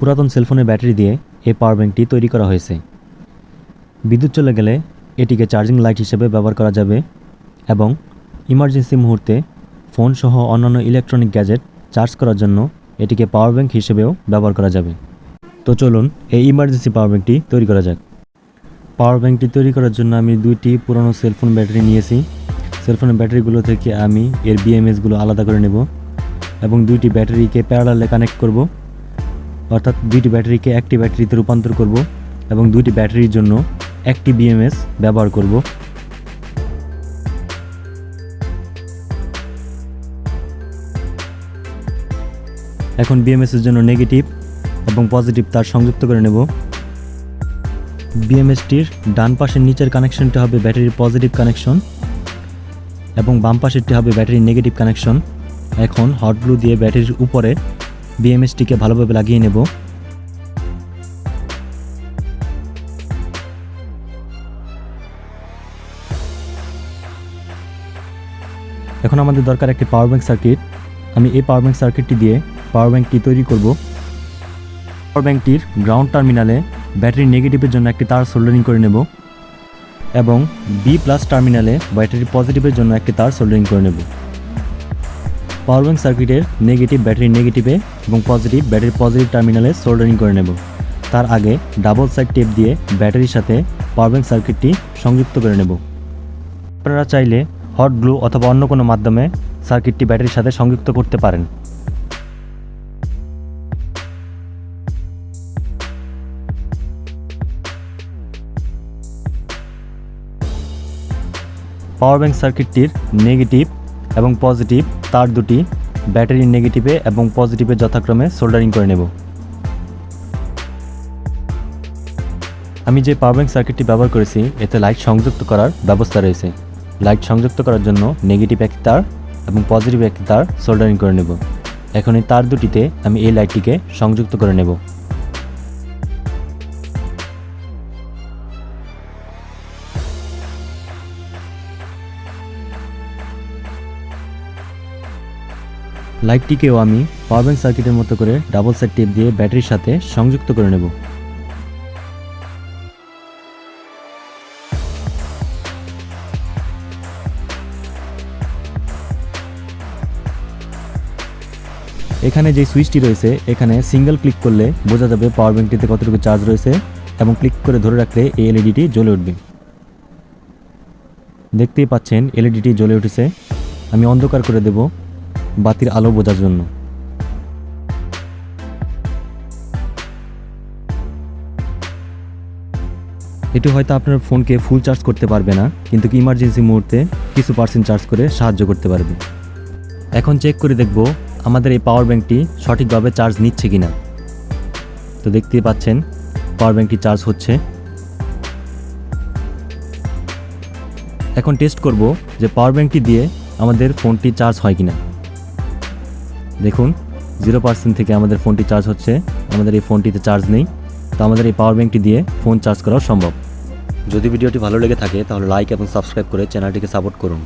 পুরাতন সেলফোনের ব্যাটারি দিয়ে এই পাওয়ার ব্যাঙ্কটি তৈরি করা হয়েছে। বিদ্যুৎ চলে গেলে এটিকে চার্জিং লাইট হিসেবে ব্যবহার করা যাবে এবং ইমার্জেন্সি মুহূর্তে ফোন সহ অন্যান্য ইলেকট্রনিক গ্যাজেট চার্জ করার জন্য এটিকে পাওয়ার ব্যাঙ্ক হিসেবেও ব্যবহার করা যাবে। তো চলুন এই ইমার্জেন্সি পাওয়ার ব্যাঙ্কটি তৈরি করা যাক। পাওয়ার ব্যাঙ্কটি তৈরি করার জন্য আমি দুইটি পুরনো সেলফোন ব্যাটারি নিয়েছি। সেলফোনের ব্যাটারিগুলো থেকে আমি এর বিএমএসগুলো আলাদা করে নেব এবং দুইটি ব্যাটারিকে প্যারালালে কানেক্ট করব। অর্থাৎ দুইটি ব্যাটারিকে একটি ব্যাটারিতে রূপান্তর করব এবং দুইটি ব্যাটারির জন্য একটি বিএমএস ব্যবহার করব। এখন বিএমএস এর জন্য নেগেটিভ এবং পজিটিভ তার সংযুক্ত করে নেব। বিএমএসটির ডান পাশের নিচের কানেকশনটি হবে ব্যাটারির পজিটিভ কানেকশন এবং বাম পাশেরটি হবে ব্যাটারির নেগেটিভ কানেকশন। এখন হট গ্লু দিয়ে ব্যাটারির উপরে বিএমএসটিকে ভালোভাবে লাগিয়ে নেব। এখন আমাদের দরকার একটি পাওয়ার ব্যাংক সার্কিট আমি এই পাওয়ার ব্যাংক সার্কিটটি দিয়ে পাওয়ার ব্যাংকটি তৈরি করব। পাওয়ার ব্যাংকটির গ্রাউন্ড টার্মিনালে ব্যাটারি নেগেটিভের জন্য একটি তার সোল্ডারিং করে নেব এবং বি প্লাস টার্মিনালে ব্যাটারি পজিটিভের জন্য একটি তার সোল্ডারিং করে নেব। পাওয়ার ব্যাঙ্ক সার্কিটের নেগেটিভ ব্যাটারি নেগেটিভে এবং পজিটিভ ব্যাটারি পজিটিভ টার্মিনালে সোল্ডারিং করে নেব। তার আগে ডাবল সাইড টেপ দিয়ে ব্যাটারির সাথে পাওয়ার ব্যাঙ্ক সার্কিটটি সংযুক্ত করে নেব। আপনারা চাইলে হট গ্লু অথবা অন্য কোনো মাধ্যমে সার্কিটটি ব্যাটারির সাথে সংযুক্ত করতে পারেন। পাওয়ার ব্যাঙ্ক সার্কিটটির নেগেটিভ এবং পজিটিভ, তার দুটি ব্যাটারির নেগেটিভে এবং পজিটিভে যথাক্রমে সোল্ডারিং করে নেব। আমি যে পাওয়ার ব্যাংক সার্কিটটি ব্যবহার করেছি, এতে লাইট সংযুক্ত করার ব্যবস্থা রয়েছে। লাইট সংযুক্ত করার জন্য নেগেটিভ একটি তার এবং পজিটিভ একটি তার সোল্ডারিং করে নেব। এখন এই তার দুটিতে আমি এই লাইটটিকে সংযুক্ত করে নেব। লাইটটিকেও আমি পাওয়ার ব্যাংক সার্কিটের মতো করে ডাবল সাইড টেপ দিয়ে ব্যাটারির সাথে সংযুক্ত করে নেব। এখানে যে সুইচটি রয়েছে, এখানে সিঙ্গেল ক্লিক করলে বোঝা যাবে পাওয়ার ব্যাংকটিতে কতটুকু চার্জ রয়েছে এবং ক্লিক করে ধরে রাখলে এই এলইডিটি জ্বলে উঠবে। দেখতেই পাচ্ছেন, এলইডিটি জ্বলে উঠেছে। আমি অন্ধকার করে দেব। বাতির আলো বোঝার জন্য। এটি হয়তো আপনার ফোনকে ফুল চার্জ করতে পারবে না, কিন্তু ইমার্জেন্সি মুহূর্তে কিছু পার্সেন্ট চার্জ করে সাহায্য করতে পারবে। এখন চেক করে দেখব আমাদের এই পাওয়ার ব্যাঙ্কটি সঠিকভাবে চার্জ নিচ্ছে কিনা। তো দেখতেই পাচ্ছেন পাওয়ার ব্যাঙ্কটি চার্জ হচ্ছে। এখন টেস্ট করব যে পাওয়ার ব্যাঙ্কটি দিয়ে আমাদের ফোনটি চার্জ হয় কিনা। দেখুন জিরো পার্সেন্ট থেকে আমাদের ফোনটি চার্জ হচ্ছে, আমাদের এই ফোনটিতে চার্জ নেই, তো আমাদের এই পাওয়ার ব্যাঙ্কটি দিয়ে ফোন চার্জ করাও সম্ভব। যদি ভিডিওটি ভালো লেগে থাকে, তাহলে লাইক এবং সাবস্ক্রাইব করে চ্যানেলটিকে সাপোর্ট করুন।